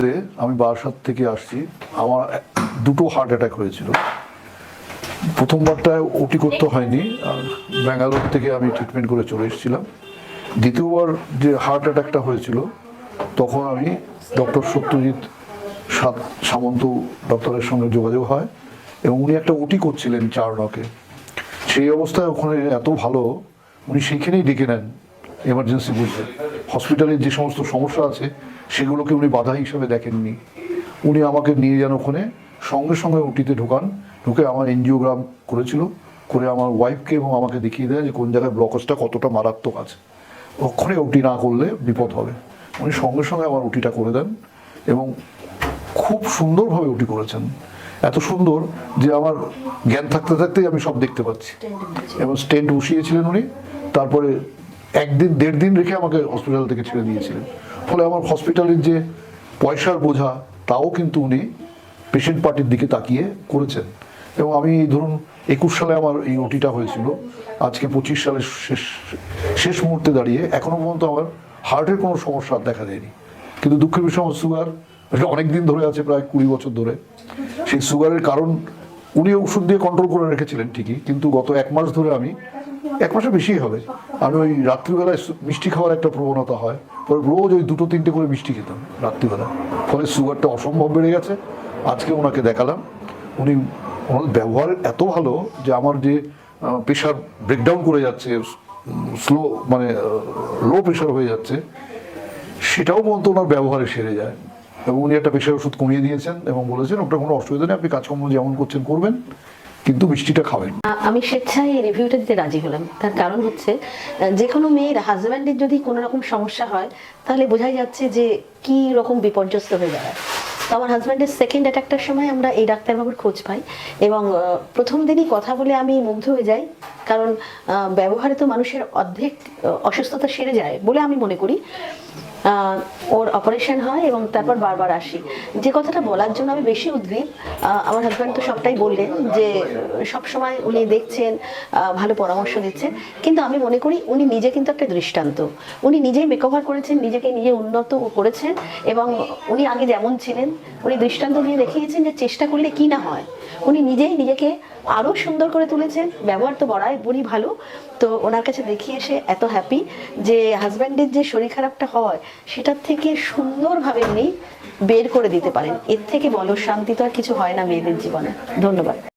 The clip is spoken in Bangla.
যে আমি বারাসাত থেকে আসছি। আমার দুটো হার্ট অ্যাটাক হয়েছিল। প্রথমবারটা ওটি করতে হয়নি। ব্যাঙ্গালোর থেকে আমি ট্রিটমেন্ট করে চলে এসেছিলাম। দ্বিতীয়বার যে হার্ট অ্যাটাকটা হয়েছিল, তখন আমি ডক্টর সত্যজিৎ সাত- সামন্ত ডক্টরের সঙ্গে যোগাযোগ হয় এবং উনি একটা ওটি করছিলেন চার নকে সেই অবস্থায় ওখানে এত ভালো, উনি সেইখানেই ডেকে নেন। এমার্জেন্সি বুঝে হসপিটালের যে সমস্ত সমস্যা আছে সেগুলোকে উনি বাধা হিসাবে দেখেননি। উনি আমাকে নিয়ে যান ওখানে সঙ্গে সঙ্গে ওটিতে ঢোকান। ঢুকে আমার এনজিওগ্রাম করেছিল করে আমার ওয়াইফকে এবং আমাকে দেখিয়ে দেয় যে কোন জায়গায় ব্লকেজটা কতটা মারাত্মক আছে। ওখানে ওটি না করলে বিপদ হবে। উনি সঙ্গে সঙ্গে আমার ওটিটা করে দেন এবং খুব সুন্দরভাবে ওটি করেছেন। এত সুন্দর যে আমার জ্ঞান থাকতে থাকতেই আমি সব দেখতে পাচ্ছি। এবং স্টেন্ট বসিয়েছিলেন উনি। তারপরে একদিন, দেড় দিন রেখে আমাকে হসপিটাল থেকে ছেড়ে দিয়েছিলেন। ফলে আমার হসপিটালের যে পয়সার বোঝা, তাও কিন্তু উনি পেশেন্ট পার্টির দিকে তাকিয়ে করেছেন। এবং আমি এই ধরুন, একুশ সালে আমার এই ওটিটা হয়েছিল। আজকে পঁচিশ সালের শেষ শেষ মুহূর্তে দাঁড়িয়ে এখনও পর্যন্ত আমার হার্টের কোনো সমস্যা দেখা দেয়নি। কিন্তু দুঃখের বিষয় আমার সুগার অনেক দিন ধরে আছে, প্রায় কুড়ি বছর ধরে। সেই সুগারের কারণ উনি ওষুধ দিয়ে কন্ট্রোল করে রেখেছিলেন ঠিকই, কিন্তু গত এক মাস ধরে আমি এক মাসে বেশি হবে। আমি ওই রাত্রিবেলায় মিষ্টি খাওয়ার একটা প্রবণতা হয়। পরে রোজ ওই দুটো তিনটে করে মিষ্টি খেতাম রাত্রিবেলা। ফলে সুগারটা অসম্ভব বেড়ে গেছে। আজকে ওনাকে দেখালাম। উনি ওনার ব্যবহার এত ভালো যে আমার যে প্রেশার ব্রেকডাউন করে যাচ্ছে স্লো মানে লো প্রেশার হয়ে যাচ্ছে, সেটাও পর্যন্ত ওনার ব্যবহারে সেরে যায়। এবং উনি একটা প্রেশার ওষুধ কমিয়ে দিয়েছেন এবং বলেছেন, ওটা কোনো অসুবিধা নেই, আপনি কাজকর্ম যেমন করছেন, করবেন। কিন্তু মিষ্টিটা খাবেন। আমি স্বেচ্ছায় এই রিভিউটা দিতে রাজি হলাম। তার কারণ হচ্ছে যে কোনো মেয়ের হাজব্যান্ডের যদি কোনো রকম সমস্যা হয়, তাহলে বোঝাই যাচ্ছে যে কি রকম বিপর্যস্ত হয়ে দাঁড়ায়। তো আমার হাজব্যান্ডের সেকেন্ড অ্যাটাকটার সময় আমরা এই ডাক্তারবাবুর খোঁজ পাই এবং প্রথম দিনই কথা বলে আমি মুগ্ধ হয়ে যাই। কারণ ব্যবহারে তো মানুষের অর্ধেক অসুস্থতা সেরে যায় বলে আমি মনে করি। ওর অপারেশন হয় এবং তারপর বারবার আসি। যে কথাটা বলার জন্য আমি বেশি উদ্গ্রীব আমার হাজব্যান্ড তো সবটাই বললেন যে, সব সময় উনি দেখছেন ভালো পরামর্শ দিচ্ছেন কিন্তু আমি মনে করি উনি নিজে কিন্তু একটা দৃষ্টান্ত। উনি নিজেই মেকওভার করেছেন, নিজেকে নিজে উন্নত করেছেন এবং উনি আগে যেমন ছিলেন, উনি দৃষ্টান্ত দিয়ে দেখিয়েছেন যে, চেষ্টা করলে কি না হয়। উনি নিজেই নিজেকে আরও সুন্দর করে তুলেছেন, ব্যবহার তো বড়াই বড়ি ভালো। তো ওনার কাছে দেখিয়ে এসে এত হ্যাপি যে হাজব্যান্ডের যে শরীর খারাপটা হয়, সেটার থেকে সুন্দরভাবে উনি বের করে দিতে পারেন। এর থেকে বলো, শান্তি তো আর কিছু হয় না মেয়েদের জীবনে। ধন্যবাদ।